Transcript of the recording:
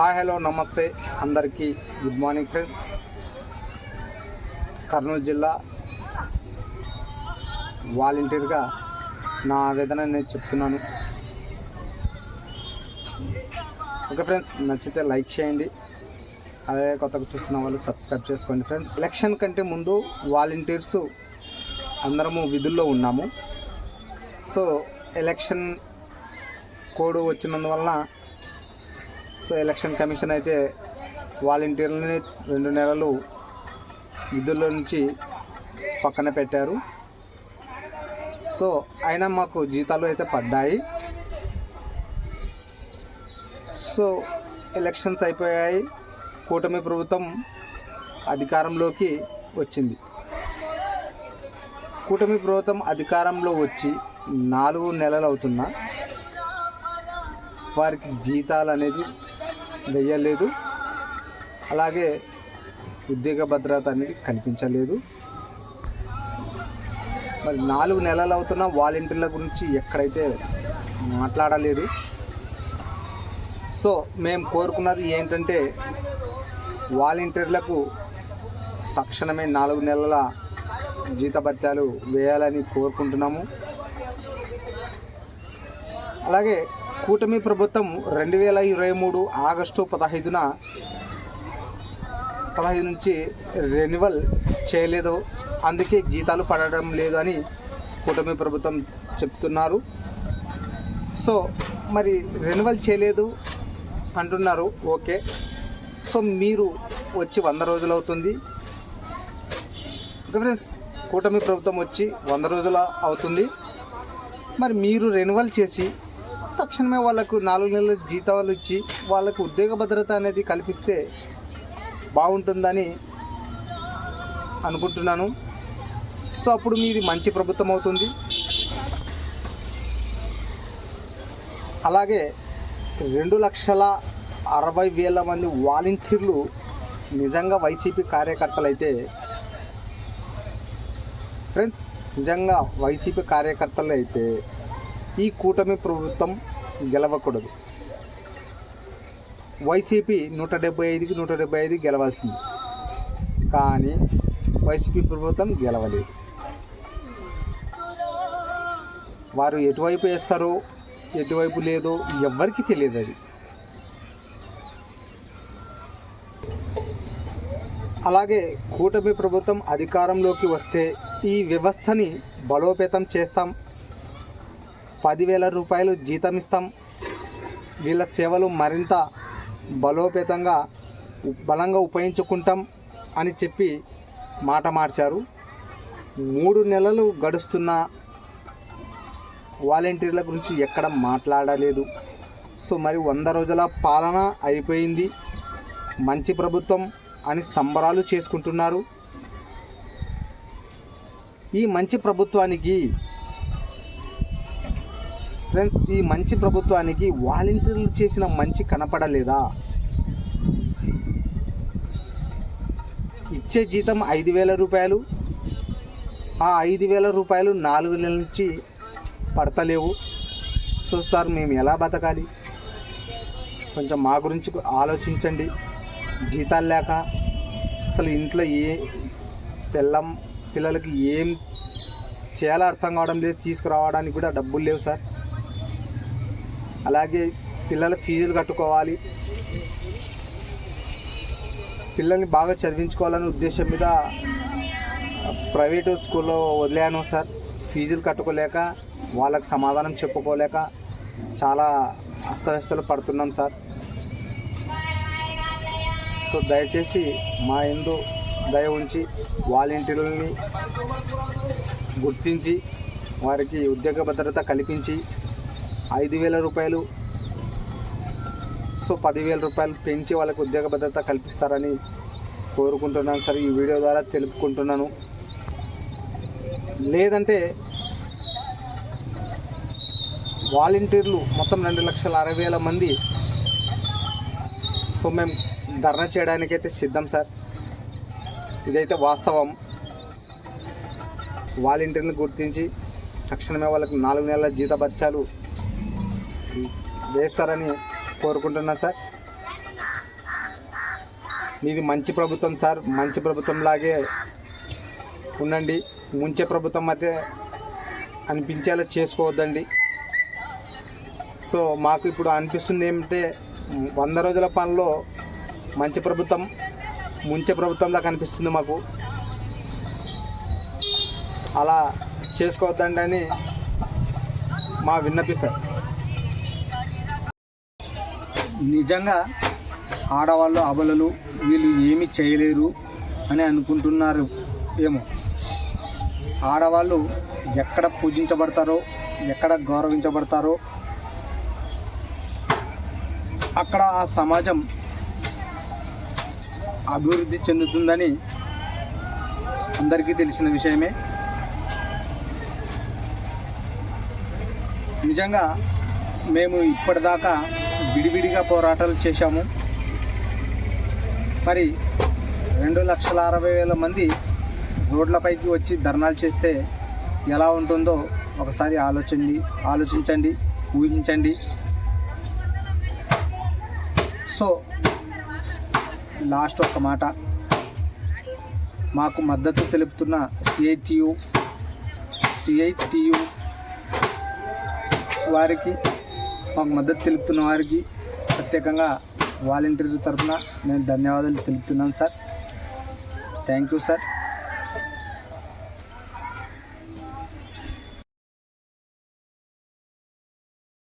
Hi hello నమస్తే. అందరికీ good morning friends. Kurnool జిల్లా వాలంటీర్గా నా ఆవేదన నేను చెప్తున్నాను. ఓకే ఫ్రెండ్స్ నచ్చితే లైక్ చేయండి. అలాగే కొత్తగా చూస్తున్న వాళ్ళు సబ్స్క్రైబ్ చేసుకోండి ఫ్రెండ్స్. ఎలక్షన్ కంటే ముందు వాలంటీర్స్ అందరము విధుల్లో ఉన్నాము. సో ఎలక్షన్ కోడ్ వచ్చినందువలన ఎలక్షన్ కమిషన్ అయితే వాలంటీర్లని రెండు నెలలు విధుల్లో నుంచి పక్కన పెట్టారు. సో అయినా మాకు జీతాలు అయితే పడ్డాయి. సో ఎలక్షన్స్ అయిపోయాయి. కూటమి ప్రభుత్వం అధికారంలోకి వచ్చింది. కూటమి ప్రభుత్వం అధికారంలో వచ్చి నాలుగు నెలలు అవుతున్నా. వారికి జీతాలు అనేది వేయలేదు అలాగే ఉద్యోగ భద్రత అనేది కనిపించలేదు. మరి నాలుగు నెలలు అవుతున్న వాలంటీర్ల గురించి ఎక్కడైతే మాట్లాడలేదు. సో మేము కోరుకున్నది ఏంటంటే వాలంటీర్లకు తక్షణమే నాలుగు నెలల జీతభత్యాలు వేయాలని కోరుకుంటున్నాము. అలాగే కూటమి ప్రభుత్వం రెండు వేల ఇరవై మూడు ఆగస్టు పదహైదున పదహైదు నుంచి రెన్యువల్ చేయలేదు. అందుకే జీతాలు పడడం లేదు అని కూటమి ప్రభుత్వం చెప్తున్నారు. సో మరి రెన్యువల్ చేయలేదు అంటున్నారు. ఓకే. సో మీరు వచ్చి వంద రోజులు అవుతుంది. ఫ్రెండ్స్ కూటమి ప్రభుత్వం వచ్చి వంద రోజుల అవుతుంది. మరి మీరు రెన్యువల్ చేసి తక్షణమే వాళ్ళకు నాలుగు నెలల జీతాలు ఇచ్చి వాళ్ళకు ఉద్యోగ భద్రత అనేది కల్పిస్తే బాగుంటుందని అనుకుంటున్నాను. సో అప్పుడు మీది మంచి ప్రభుత్వం అవుతుంది. అలాగే రెండు లక్షల అరవై వేల మంది వాలంటీర్లు నిజంగా వైసీపీ కార్యకర్తలు అయితే ఫ్రెండ్స్ నిజంగా వైసీపీ కార్యకర్తలు అయితే ఈ కూటమి ప్రభుత్వం గెలవకూడదు. వైసీపీ నూట డెబ్బై ఐదుకి నూట డెబ్బై ఐదు గెలవాల్సింది. కానీ వైసీపీ ప్రభుత్వం గెలవలేదు. వారు ఎటువైపు వేస్తారో ఎటువైపు లేదో ఎవ్వరికీ తెలియదు అది. అలాగే కూటమి ప్రభుత్వం అధికారంలోకి వస్తే ఈ వ్యవస్థని బలోపేతం చేస్తాం పదివేల రూపాయలు జీతం ఇస్తాం వీళ్ళ సేవలు మరింత బలోపేతంగా బలంగా ఉపయోగించుకుంటాం అని చెప్పి మాట మార్చారు. మూడు నెలలు గడుస్తున్న వాలంటీర్ల గురించి ఎక్కడ మాట్లాడలేదు. సో మరి వంద రోజుల పాలన అయిపోయింది. మంచి ప్రభుత్వం అని సంబరాలు చేసుకుంటున్నారు. ఈ మంచి ప్రభుత్వానికి ఫ్రెండ్స్ ఈ మంచి ప్రభుత్వానికి వాలంటీర్లు చేసిన మంచి కనపడలేదా? ఇచ్చే జీతం ఐదు వేల రూపాయలు ఆ ఐదు వేల రూపాయలు నాలుగు నెలల నుంచి పడతలేవు. సో సార్ మేము ఎలా బతకాలి? కొంచెం మా గురించి ఆలోచించండి. జీతాలు లేక అసలు ఇంట్లో ఏ పిల్లం పిల్లలకి ఏం చేయాలో అర్థం కావడం లేదు. తీసుకురావడానికి కూడా డబ్బులు లేవు సార్. అలాగే పిల్లల ఫీజులు కట్టుకోవాలి. పిల్లల్ని బాగా చదివించుకోవాలనే ఉద్దేశం మీద ప్రైవేటు స్కూల్లో వదిలేను సార్. ఫీజులు కట్టుకోలేక వాళ్ళకి సమాధానం చెప్పుకోలేక చాలా అస్తవ్యస్తలు పడుతున్నాం సార్. సో దయచేసి మా ఎందు దయ ఉంచి వాలంటీర్లని గుర్తించి వారికి ఉద్యోగ భద్రత కల్పించి ఐదు వేల రూపాయలు. సో పదివేల రూపాయలు పెంచి వాళ్ళకి ఉద్యోగ భద్రత కల్పిస్తారని కోరుకుంటున్నాను సార్. ఈ వీడియో ద్వారా తెలుపుకుంటున్నాను. లేదంటే వాలంటీర్లు మొత్తం రెండు లక్షల అరవై వేల మంది. సో మేము ధర్నా చేయడానికైతే సిద్ధం సార్. ఇదైతే వాస్తవం. వాలంటీర్ని గుర్తించి తక్షణమే వాళ్ళకి నాలుగు నెలల జీతభత్యాలు వేస్తారని కోరుకుంటున్నాను సార్. మీది మంచి ప్రభుత్వం సార్. మంచి ప్రభుత్వం లాగే ఉండండి. ముంచే ప్రభుత్వం అయితే అనిపించేలా చేసుకోవద్దండి. సో మాకు ఇప్పుడు అనిపిస్తుంది ఏమిటంటే వంద రోజుల పనిలో మంచి ప్రభుత్వం ముంచే ప్రభుత్వంలా కనిపిస్తుంది మాకు. అలా చేసుకోవద్దండి అని మా విన్నపి సార్. నిజంగా ఆడవాళ్ళు అబలలు వీళ్ళు ఏమి చేయలేరు అని అనుకుంటున్నారు ఏమో. ఆడవాళ్ళు ఎక్కడ పూజించబడతారో ఎక్కడ గౌరవించబడతారో అక్కడ ఆ సమాజం అభివృద్ధి చెందుతుందని అందరికీ తెలిసిన విషయమే. నిజంగా మేము ఇప్పటిదాకా విడివిడిగా పోరాటాలు చేశాము. మరి రెండు లక్షల అరవై వేల మంది రోడ్లపైకి వచ్చి ధర్నాలు చేస్తే ఎలా ఉంటుందో ఒకసారి ఆలోచండి ఆలోచించండి ఊహించండి. సో లాస్ట్ ఒక మాట. మాకు మద్దతు తెలుపుతున్న సిఐటియు సిఐటియు వారికి మాకు మద్దతు తెలుపుతున్న వారికి ప్రత్యేకంగా వాలంటీర్ తరఫున నేను ధన్యవాదాలు తెలుపుతున్నాను సార్. Thank you sir.